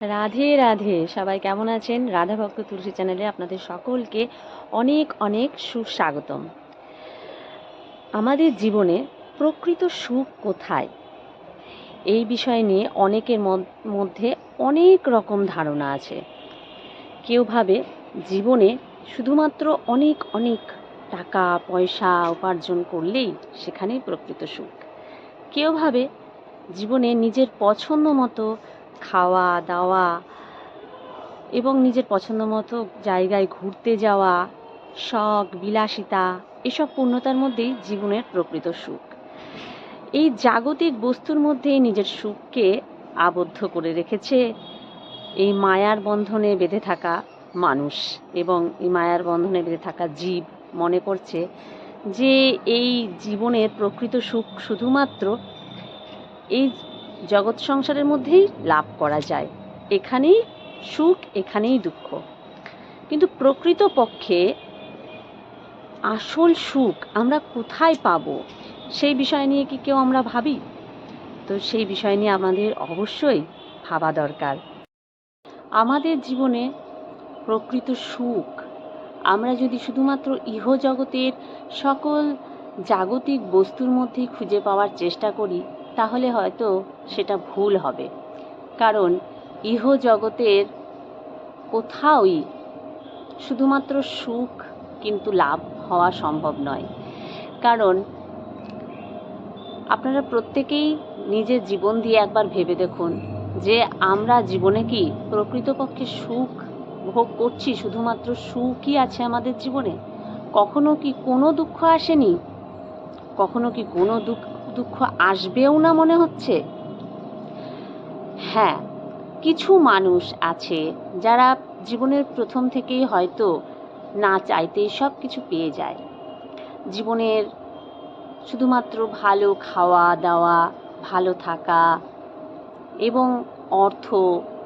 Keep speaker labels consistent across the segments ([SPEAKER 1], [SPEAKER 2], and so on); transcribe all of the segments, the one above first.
[SPEAKER 1] রাধে রাধে। সবাই কেমন আছেন? রাধা ভক্ত তুলসী চ্যানেলে আপনাদের সকলকে অনেক অনেক সুস্বাগতম। আমাদের জীবনে প্রকৃত সুখ কোথায়? এই বিষয় নিয়ে অনেকের মধ্যে অনেক রকম ধারণা আছে। কেউ ভাবে জীবনে শুধুমাত্র অনেক অনেক টাকা, পয়সা উপার্জন করলেই সেখানেই প্রকৃত সুখ। কেউ ভাবে জীবনে নিজের পছন্দ মতো খাওয়া, দাওয়া এবং নিজের পছন্দ মতো জায়গায় ঘুরতে যাওয়া, শখ, বিলাসিতা এসব পূর্ণতার মধ্যেই জীবনের প্রকৃত সুখ। এই জাগতিক বস্তুর মধ্যেই নিজের সুখকে আবদ্ধ করে রেখেছে এই মায়ার বন্ধনে বেঁধে থাকা মানুষ এবং এই মায়ার বন্ধনে বেঁধে থাকা জীব। মনে করছে যে এই জীবনের প্রকৃত সুখ শুধুমাত্র এই জগৎ সংসারের মধ্যেই লাভ করা যায়। এখানেই সুখ, এখানেই দুঃখ। কিন্তু প্রকৃত পক্ষে আসল সুখ আমরা কোথায় পাব? সেই বিষয় নিয়ে কি কেউ আমরা ভাবি? তো সেই বিষয় নিয়ে আমাদের অবশ্যই ভাবা দরকার। আমাদের জীবনে প্রকৃত সুখ, আমরা যদি শুধুমাত্র ইহজগতের সকল জাগতিক বস্তুর মধ্যেই খুঁজে পাওয়ার চেষ্টা করি তাহলে হয়তো সেটা ভুল হবে। কারণ ইহজগতের কোথাওই শুধুমাত্র সুখ কিন্তু লাভ হওয়া সম্ভব নয়। কারণ আপনারা প্রত্যেকেই নিজের জীবন দিয়ে একবার ভেবে দেখুন যে আমরা জীবনে কি প্রকৃতপক্ষে সুখ ভোগ করছি, শুধুমাত্র সুখই আছে আমাদের জীবনে? কখনো কি কোনো দুঃখ আসেনি? কখনো কি কোনো দুঃখ দুঃখ আসবেও না মনে হচ্ছে? হ্যাঁ কিছু মানুষ আছে যারা জীবনের প্রথম থেকেই হয়তো না চাইতেই সব কিছু পেয়ে যায়। জীবনের শুধুমাত্র ভালো খাওয়া, দাওয়া, ভালো থাকা এবং অর্থ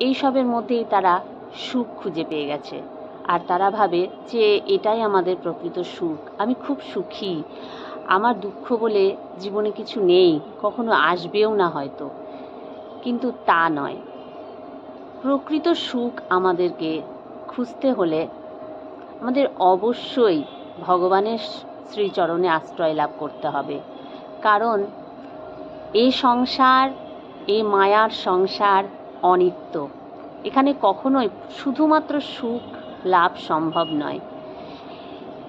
[SPEAKER 1] এইসবের মধ্যেই তারা সুখ খুঁজে পেয়ে গেছে। আর তারা ভাবে যে এটাই আমাদের প্রকৃত সুখ। আমি খুব সুখী। আমার দুঃখ বলে জীবনে কিছু নেই, কখনো আসবেও না হয়তো। কিন্তু তা নয়। প্রকৃত সুখ আমাদেরকে খুঁজতে হলে আমাদের অবশ্যই ভগবানের শ্রীচরণে আশ্রয় লাভ করতে হবে। কারণ এই সংসার, এই মায়ার সংসার অনিত্য। এখানে কখনোই শুধুমাত্র সুখ লাভ সম্ভব নয়।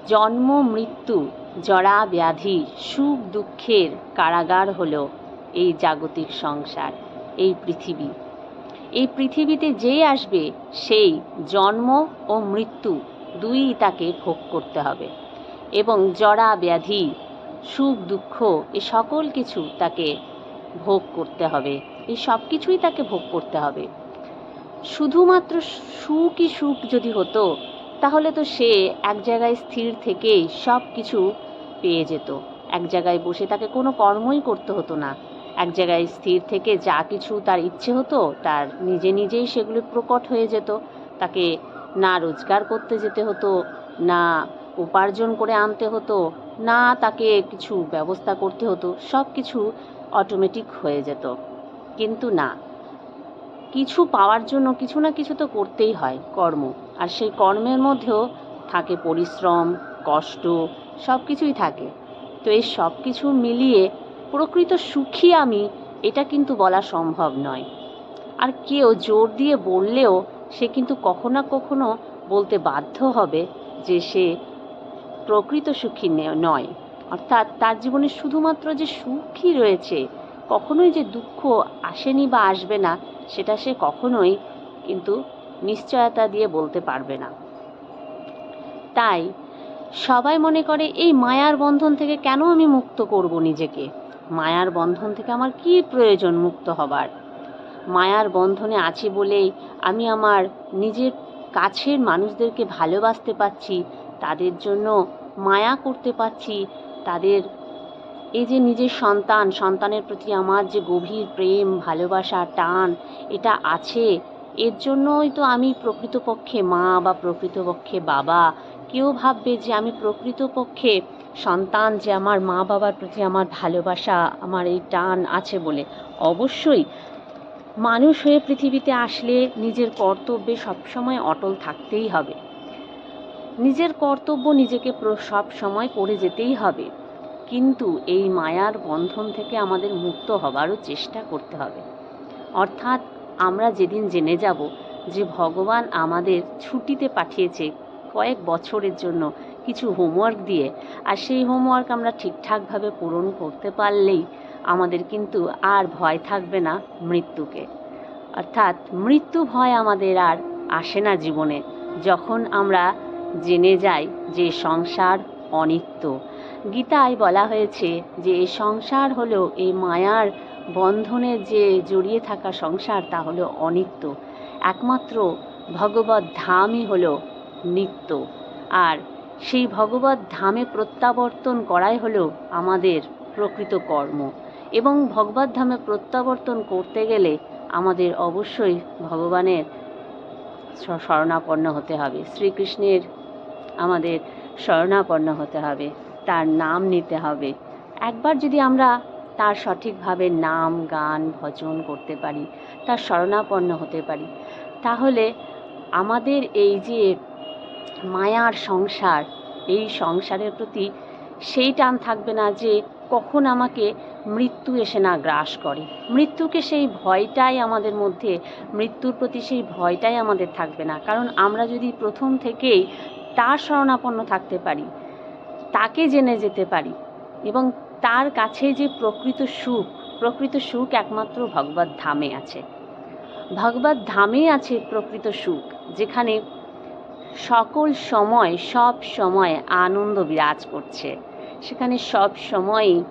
[SPEAKER 1] জন্ম, মৃত্যু জরা ব্যাধি সুখ দুঃখের কারাগার হলো এই জাগতিক সংসার, এই পৃথিবী। এই পৃথিবীতে যেই আসবে, সেই জন্ম ও মৃত্যু দুই তাকে ভোগ করতে হবে এবং জরা ব্যাধি সুখ দুঃখ এ সকল কিছু তাকে ভোগ করতে হবে, এই সব কিছুই তাকে ভোগ করতে হবে। শুধুমাত্র সুখই সুখ যদি হতো, তাহলে তো সে এক জায়গায় স্থির থেকেই সব কিছু পেয়ে যেত। এক জায়গায় বসে তাকে কোনো কর্মই করতে হতো না। এক জায়গায় স্থির থেকে যা কিছু তার ইচ্ছে হতো, তার নিজে নিজেই সেগুলো প্রকট হয়ে যেত। তাকে না রোজগার করতে যেতে হতো, না উপার্জন করে আনতে হতো, না তাকে কিছু ব্যবস্থা করতে হতো সব কিছু অটোমেটিক হয়ে যেত। কিন্তু না, কিছু পাওয়ার জন্য কিছু না কিছু তো করতেই হয় কর্ম। আর সেই কর্মের মধ্যেও থাকে পরিশ্রম, কষ্ট সব কিছুই থাকে। তো এই সব কিছু মিলিয়ে প্রকৃত সুখী আমি, এটা কিন্তু বলা সম্ভব নয়। আর কেউ জোর দিয়ে বললেও সে কিন্তু কখনো না কখনো বলতে বাধ্য হবে যে সে প্রকৃত সুখী নয়। অর্থাৎ তার জীবনে শুধুমাত্র যে সুখী রয়েছে, কখনোই যে দুঃখ আসেনি বা আসবে না, সেটা সে কখনোই কিন্তু নিশ্চয়তা দিয়ে বলতে পারবে না। তাই সবাই মনে করে, এই মায়ার বন্ধন থেকে কেন আমি মুক্ত করব নিজেকে? মায়ার বন্ধন থেকে আমার কি প্রয়োজন মুক্ত হবার? মায়ার বন্ধনে আছি বলেই আমি আমার নিজের কাছের মানুষদেরকে ভালোবাসতে পারছি তাদের জন্য মায়া করতে পারছি তাদের এই যে নিজের সন্তান, সন্তানের প্রতি আমার যে গভীর প্রেম, ভালোবাসা, টান, এটা আছে, এর জন্যই তো আমি প্রকৃতপক্ষে মা বা প্রকৃতপক্ষে বাবা কেউ ভাববে যে আমি প্রকৃতপক্ষে সন্তান যে আমার মা বাবার প্রতি আমার ভালোবাসা, আমার এই টান আছে বলে। অবশ্যই মানুষ হয়ে পৃথিবীতে আসলে নিজের কর্তব্যে সবসময় অটল থাকতেই হবে। নিজের কর্তব্য নিজেকে সব সময় করে যেতেই হবে। কিন্তু এই মায়ার বন্ধন থেকে আমাদের মুক্ত হবারও চেষ্টা করতে হবে। অর্থাৎ আমরা যেদিন জেনে যাব যে ভগবান আমাদের ছুটিতে পাঠিয়েছে কয়েক বছরের জন্য কিছু হোমওয়ার্ক দিয়ে, আর সেই হোমওয়ার্ক আমরা ঠিকঠাকভাবে পূরণ করতে পারলেই আমাদের কিন্তু আর ভয় থাকবে না মৃত্যুকে। অর্থাৎ মৃত্যু ভয় আমাদের আর আসে না জীবনে। যখন আমরা জেনে যাই যে সংসার অনিত্য। গীতায় বলা হয়েছে যে এই সংসার হলো এই মায়ার বন্ধনে যে জড়িয়ে থাকা সংসার, তা হলো অনিত্য। একমাত্র ভগবত ধামই হলো নিত্য। আর সেই ভগবত ধামে প্রত্যাবর্তন করাই হলো আমাদের প্রকৃত কর্ম। এবং ভগবত ধামে প্রত্যাবর্তন করতে গেলে আমাদের অবশ্যই ভগবানের শরণাপন্ন হতে হবে। শ্রীকৃষ্ণের আমাদের শরণাপন্ন হতে হবে, তার নাম নিতে হবে। একবার যদি আমরা তার সঠিকভাবে নাম, গান, ভজন করতে পারি, তার শরণাপন্ন হতে পারি, তাহলে আমাদের এই যে মায়ার সংসার, এই সংসারের প্রতি সেই টান থাকবে না যে কখন আমাকে মৃত্যু এসে না গ্রাস করে। মৃত্যুকে সেই ভয়টাই আমাদের মধ্যে, মৃত্যুর প্রতি সেই ভয়টাই আমাদের থাকবে না। কারণ আমরা যদি প্রথম থেকেই তার শরণাপন্ন থাকতে পারি, তাকে জেনে যেতে পারি এবং তার কাছে যে প্রকৃত সুখ প্রকৃত সুখ একমাত্র ভগবত ধামে আছে। ভগবত ধামে আছে প্রকৃত সুখ, যেখানে সকল সময়, সব সময় আনন্দ বিরাজ করছে। সেখানে সব সময়ই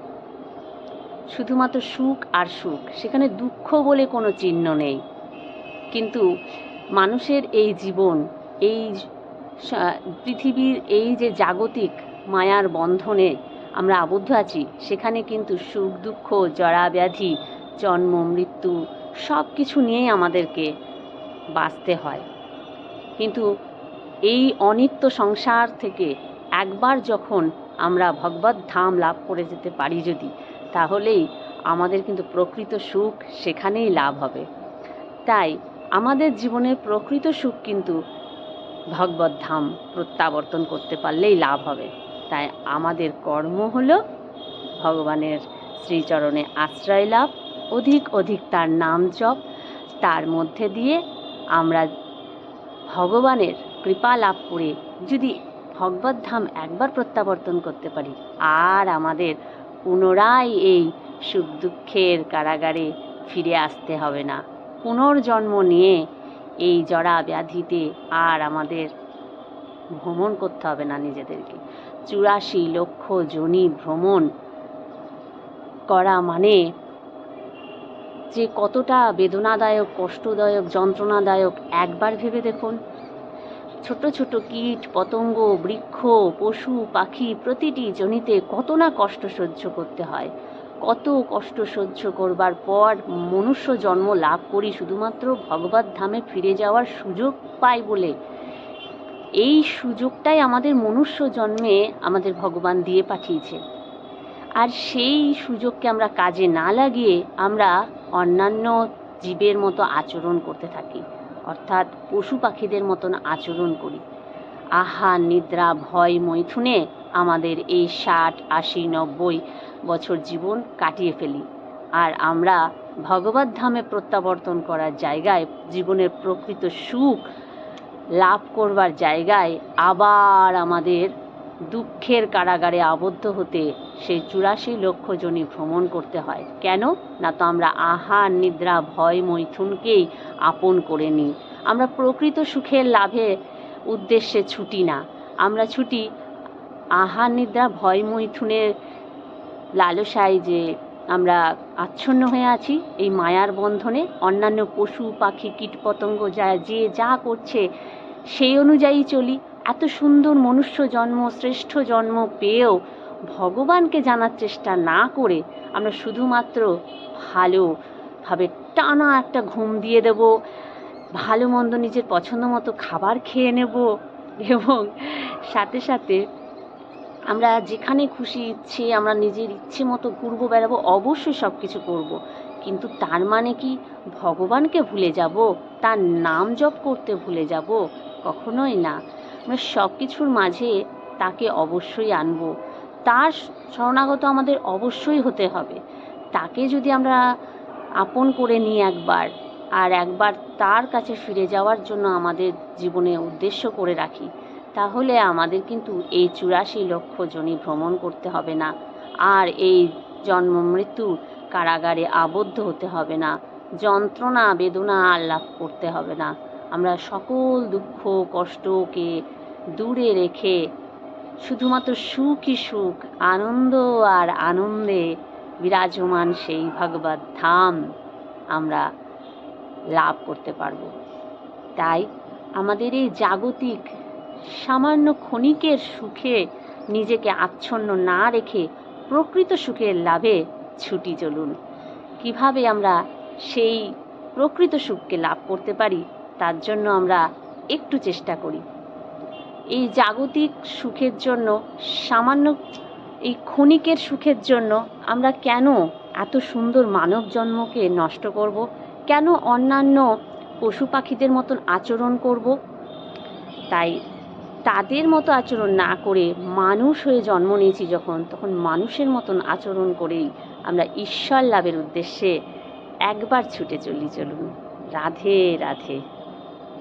[SPEAKER 1] শুধুমাত্র সুখ আর সুখ, সেখানে দুঃখ বলে কোনো চিহ্ন নেই। কিন্তু মানুষের এই জীবন, এই পৃথিবীর এই যে জাগতিক মায়ার বন্ধনে আমরা আবদ্ধ আছি, সেখানে কিন্তু সুখ, দুঃখ, জরা ব্যাধি, জন্ম, মৃত্যু সব কিছু নিয়েই আমাদেরকে বাঁচতে হয়। কিন্তু এই অনিত্য সংসার থেকে একবার যখন আমরা ভগবত ধাম লাভ করে যেতে পারি যদি, তাহলেই আমাদের কিন্তু প্রকৃত সুখ সেখানেই লাভ হবে। তাই আমাদের জীবনের প্রকৃত সুখ কিন্তু ভগবত ধাম প্রত্যাবর্তন করতে পারলেই লাভ হবে। তাই আমাদের কর্ম হল ভগবানের শ্রীচরণে আশ্রয় লাভ, অধিক অধিক তার নাম জপ, তার মধ্যে দিয়ে আমরা ভগবানের কৃপা লাভ করে যদি ভগবত ধাম একবার প্রত্যাবর্তন করতে পারি। আর আমাদের পুনরায় এই সুখ দুঃখের কারাগারে ফিরে আসতে হবে না। পুনর্জন্ম নিয়ে এই জরা ব্যাধিতে আর আমাদের ভ্রমণ করতে হবে না নিজেদেরকে। চুরাশি লক্ষ জনি ভ্রমণ করা মানে যে কতটা বেদনাদায়ক, কষ্টদায়ক, যন্ত্রণাদায়ক, একবার ভেবে দেখুন। ছোট ছোট কীট, পতঙ্গ, বৃক্ষ, পশু, পাখি প্রতিটি জনিতে কত না কষ্ট সহ্য করতে হয়। কত কষ্ট সহ্য করবার পর মনুষ্য জন্ম লাভ করি শুধুমাত্র ভগবত ধামে ফিরে যাওয়ার সুযোগ পাই বলে। এই সুযোগটাই আমাদের মনুষ্য জন্মে আমাদের ভগবান দিয়ে পাঠিয়েছে। আর সেই সুযোগকে আমরা কাজে না লাগিয়ে আমরা অন্যান্য জীবের মতো আচরণ করতে থাকি। অর্থাৎ পশু পাখিদের মতন আচরণ করি। আহা, নিদ্রা, ভয়, মৈথুনে আমাদের এই ষাট, আশি, নব্বই বছর জীবন কাটিয়ে ফেলি। আর আমরা ভগবত ধামে প্রত্যাবর্তন করার জায়গায়, জীবনের প্রকৃত সুখ লাভ করবার জায়গায় আবার আমাদের দুঃখের কারাগারে আবদ্ধ হতে সেই চুরাশি লক্ষ জনি ভ্রমণ করতে হয়। কেন? না তো আমরা আহার, নিদ্রা, ভয়, মৈথুনকেই আপন করে নিই। আমরা প্রকৃত সুখের লাভে উদ্দেশ্যে ছুটি না। আমরা ছুটি আহার, নিদ্রা, ভয়, মৈথুনের লালসায় যে আমরা আচ্ছন্ন হয়ে আছি, এই মায়ার বন্ধনে অন্যান্য পশু, পাখি, কীটপতঙ্গ যা, যে যা করছে, সেই অনুযায়ী চলি। এত সুন্দর মনুষ্য জন্ম, শ্রেষ্ঠ জন্ম পেয়েও ভগবানকে জানার চেষ্টা না করে আমরা শুধুমাত্র ভালোভাবে টানা একটা ঘুম দিয়ে দেব, ভালো মন্দ নিজের পছন্দ মতো খাবার খেয়ে নেব এবং সাথে সাথে আমরা যেখানে খুশি ইচ্ছে, আমরা নিজের ইচ্ছে মতো ঘুরবো, বেড়াবো, অবশ্যই সব কিছু করব। কিন্তু তার মানে কি? ভগবানকে ভুলে যাব, তার নাম জপ করতে ভুলে যাব, কখনোই না। আমরা সব কিছুর মাঝে তাকে অবশ্যই আনব। তার শরণাগত আমাদের অবশ্যই হতে হবে। তাকে যদি আমরা আপন করে নিই একবার, আর একবার তার কাছে ফিরে যাওয়ার জন্য আমাদের জীবনে উদ্দেশ্য করে রাখি, তাহলে আমাদের কিন্তু এই চুরাশি লক্ষ জনি ভ্রমণ করতে হবে না। আর এই জন্ম মৃত্যু কারাগারে আবদ্ধ হতে হবে না। যন্ত্রণা, বেদনা আর লাভ করতে হবে না। আমরা সকল দুঃখ, কষ্টকে দূরে রেখে শুধুমাত্র সুখই সুখ, আনন্দ আর আনন্দে বিরাজমান সেই ভগবত ধাম আমরা লাভ করতে পারব। তাই আমাদের এই জাগতিক সামান্য ক্ষণিকের সুখে নিজেকে আচ্ছন্ন না রেখে প্রকৃত সুখের লাভে ছুটি চলুন। কীভাবে আমরা সেই প্রকৃত সুখকে লাভ করতে পারি, তার জন্য আমরা একটু চেষ্টা করি। এই জাগতিক সুখের জন্য, সামান্য এই ক্ষণিকের সুখের জন্য আমরা কেন এত সুন্দর মানব জন্মকে নষ্ট করব? কেন অন্যান্য পশু পাখিদের মতন আচরণ করব? তাই তাদের মতো আচরণ না করে মানুষ হয়ে জন্ম নিয়েছি যখন, তখন মানুষের মতন আচরণ করেই আমরা ঈশ্বর লাভের উদ্দেশ্যে একবার ছুটে চলি চলুন। রাধে রাধে।